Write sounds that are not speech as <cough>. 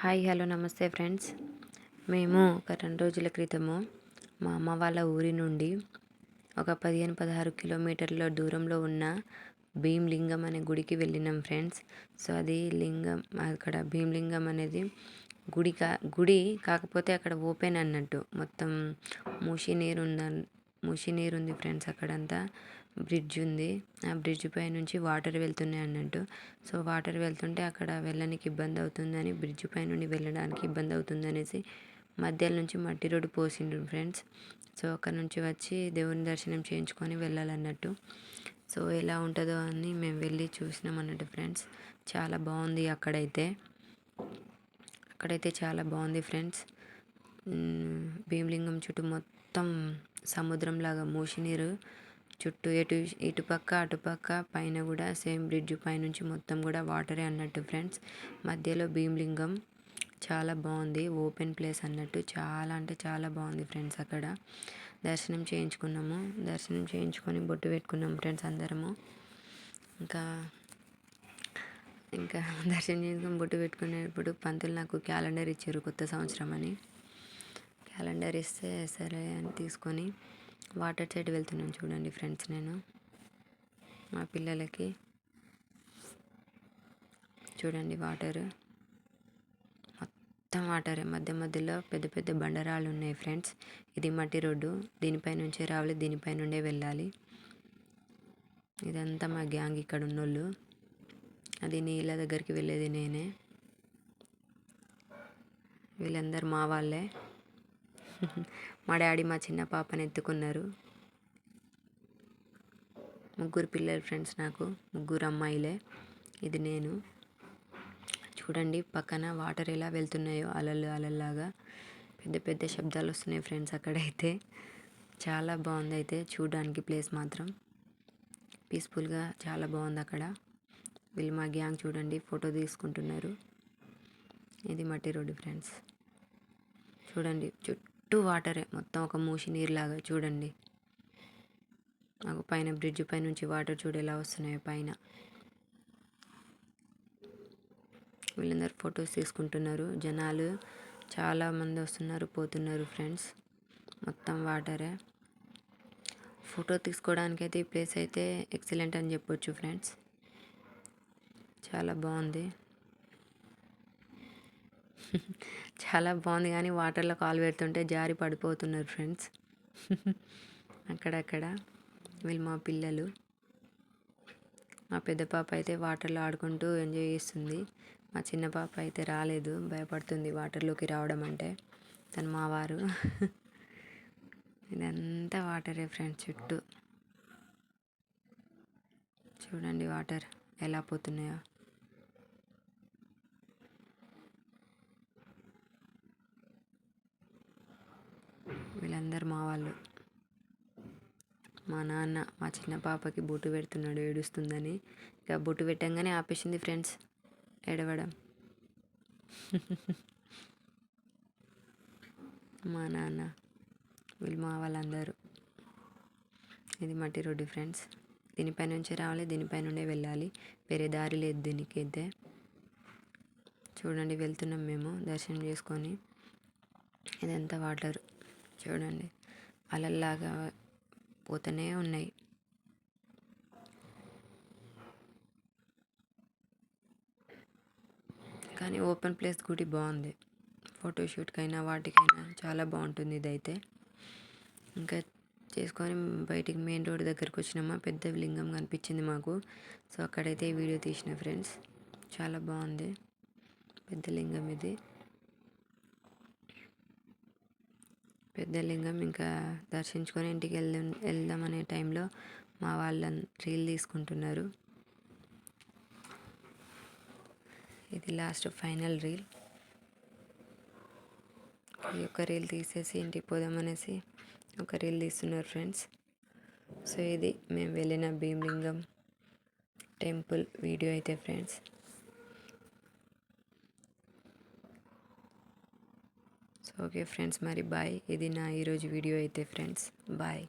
Hi hello నమస్తే friends. మేము ఒక రెండు రోజుల క్రితము మా అమ్మ వాళ్ళ ఊరి నుండి ఒక పదిహేను పదహారు కిలోమీటర్ల దూరంలో ఉన్న భీమ్లింగం అనే గుడికి వెళ్ళినాం ఫ్రెండ్స్. సో అది లింగం అక్కడ భీమ్లింగం అనేది గుడి కా గుడి కాకపోతే అక్కడ ఓపెన్ అన్నట్టు. మొత్తం మూసి నీరు ఉంద మూసి నీరు ఉంది ఫ్రెండ్స్ అక్కడంతా. బ్రిడ్జ్ ఉంది. ఆ బ్రిడ్జ్ పై నుంచి వాటర్ వెళ్తున్నాయి అన్నట్టు. సో వాటర్ వెళ్తుంటే అక్కడ వెళ్ళడానికి ఇబ్బంది అవుతుందని బ్రిడ్జ్ పై నుండి వెళ్ళడానికి ఇబ్బంది అవుతుంది అనేసి మధ్యలో నుంచి మట్టి రోడ్డు పోసిండ్రు ఫ్రెండ్స్. సో అక్కడ నుంచి వచ్చి దేవుని దర్శనం చేయించుకొని వెళ్ళాలన్నట్టు. సో ఎలా ఉంటుందో అని మేము వెళ్ళి చూసినాం అన్నట్టు ఫ్రెండ్స్. చాలా బాగుంది అక్కడైతే. అక్కడైతే చాలా బాగుంది ఫ్రెండ్స్. భీమలింగం చుట్టూ మొత్తం సముద్రం లాగా మూసినీరు. చుట్టూ ఎటు ఇటుపక్క అటుపక్క పైన కూడా సేమ్ బ్రిడ్జ్ పైనుంచి మొత్తం కూడా వాటరే అన్నట్టు ఫ్రెండ్స్. మధ్యలో భీమలింగం. చాలా బాగుంది. ఓపెన్ ప్లేస్ అన్నట్టు చాలా అంటే చాలా బాగుంది ఫ్రెండ్స్ అక్కడ. దర్శనం చేయించుకున్నాము. దర్శనం చేయించుకొని బొట్టు పెట్టుకున్నాం ఫ్రెండ్స్ అందరము. ఇంకా ఇంకా <laughs> దర్శనం చేసుకొని బొట్టు పెట్టుకునేటప్పుడు పంతులు నాకు క్యాలెండర్ ఇచ్చారు కొత్త సంవత్సరం అని. క్యాలెండర్ ఇస్తే సరే అని తీసుకొని వాటర్ సైడ్ వెళ్తున్నాను చూడండి ఫ్రెండ్స్ నేను. మా పిల్లలకి చూడండి వాటర్. మొత్తం వాటరే. మధ్య మధ్యలో పెద్ద పెద్ద బండరాళ్ళు ఉన్నాయి ఫ్రెండ్స్. ఇది మట్టి రోడ్డు. దీనిపై నుంచే రావాలి. దీనిపై నుండే వెళ్ళాలి. ఇదంతా మా గ్యాంగ్ ఇక్కడ ఉన్నోళ్ళు. అది నీళ్ళ దగ్గరికి వెళ్ళేది నేనే. వీళ్ళందరూ మా వాళ్ళే. మా డాడీ మా చిన్న పాపని ఎత్తుకున్నారు. ముగ్గురు పిల్లలు ఫ్రెండ్స్ నాకు ముగ్గురు అమ్మాయిలే. ఇది నేను. చూడండి పక్కన వాటర్ ఎలా వెళ్తున్నాయో అలలు అలల్లాగా. పెద్ద పెద్ద శబ్దాలు వస్తున్నాయి ఫ్రెండ్స్ అక్కడైతే. చాలా బాగుంది అయితే చూడడానికి ప్లేస్ మాత్రం. పీస్ఫుల్గా చాలా బాగుంది అక్కడ. వీళ్ళు మా గ్యాంగ్ చూడండి ఫోటో తీసుకుంటున్నారు. ఇది మట్టి రోడ్డు ఫ్రెండ్స్ చూడండి చుట్టూ వాటరే. మొత్తం ఒక మూసి నీరులాగా చూడండి. నాకు పైన బ్రిడ్జ్ పై నుంచి వాటర్ చూడు ఎలా వస్తున్నాయో పైన. వీళ్ళందరూ ఫొటోస్ తీసుకుంటున్నారు. జనాలు చాలామంది వస్తున్నారు పోతున్నారు ఫ్రెండ్స్. మొత్తం వాటరే. ఫోటో తీసుకోవడానికి అయితే ఈ ప్లేస్ అయితే ఎక్సలెంట్ అని చెప్పొచ్చు ఫ్రెండ్స్. చాలా బాగుంది. <laughs> చాలా బాగుంది కానీ వాటర్లో కాలు పెడుతుంటే జారి పడిపోతున్నారు ఫ్రెండ్స్. <laughs> అక్కడక్కడ వీళ్ళు మా పిల్లలు. మా పెద్ద పాప అయితే వాటర్లో ఆడుకుంటూ ఎంజాయ్ చేస్తుంది. మా చిన్న పాప అయితే రాలేదు భయపడుతుంది వాటర్లోకి రావడం అంటే. తను మా వారు. <laughs> ఇదంతా వాటరే ఫ్రెండ్స్ చుట్టూ. చూడండి వాటర్ ఎలా పోతున్నాయో. వీళ్ళందరూ మా వాళ్ళు. మా నాన్న మా చిన్న పాపకి బొట్టు పెడుతున్నాడు ఏడుస్తుందని. ఇక బొట్టు పెట్టంగానే ఆపేసింది ఫ్రెండ్స్ ఏడవడం. మా నాన్న వీళ్ళు మా వాళ్ళందరూ. ఇది మట్టి రోడ్డు ఫ్రెండ్స్. దీనిపై నుంచే రావాలి దీనిపై నుండే వెళ్ళాలి. వేరే దారి లేదు దీనికి అయితే చూడండి వెళ్తున్నాం మేము దర్శనం చేసుకొని. ఇదంతా వాటర్. చూడండి. అలల్లాగా పోతూనే ఉన్నాయి. కానీ ఓపెన్ ప్లేస్ గుడి బాగుంది. ఫోటోషూట్కైనా వాటికైనా చాలా బాగుంటుంది ఇదైతే. ఇంకా చేసుకొని బయటికి మెయిన్ రోడ్ దగ్గరికి వచ్చినామా పెద్ద లింగం కనిపించింది మాకు. సో అక్కడైతే వీడియో తీసిన ఫ్రెండ్స్. చాలా బాగుంది. పెద్ద లింగం ఇది. పెద్ద లింగం ఇంకా దర్శించుకొని ఇంటికి వెళ్దాం వెళ్దామనే టైంలో మా వాళ్ళ రీల్ తీసుకుంటున్నారు. ఇది లాస్ట్ ఫైనల్ రీల్. ఈ యొక్క రీల్ తీసేసి ఇంటికి పోదామనేసి ఒక రీల్ తీస్తున్నారు ఫ్రెండ్స్. సో ఇది మేము వెళ్ళిన భీమలింగం టెంపుల్ వీడియో అయితే ఫ్రెండ్స్. ఓకే ఫ్రెండ్స్ మరి బాయ్ ఇది నా ఈరోజు వీడియో అయితే ఫ్రెండ్స్ బాయ్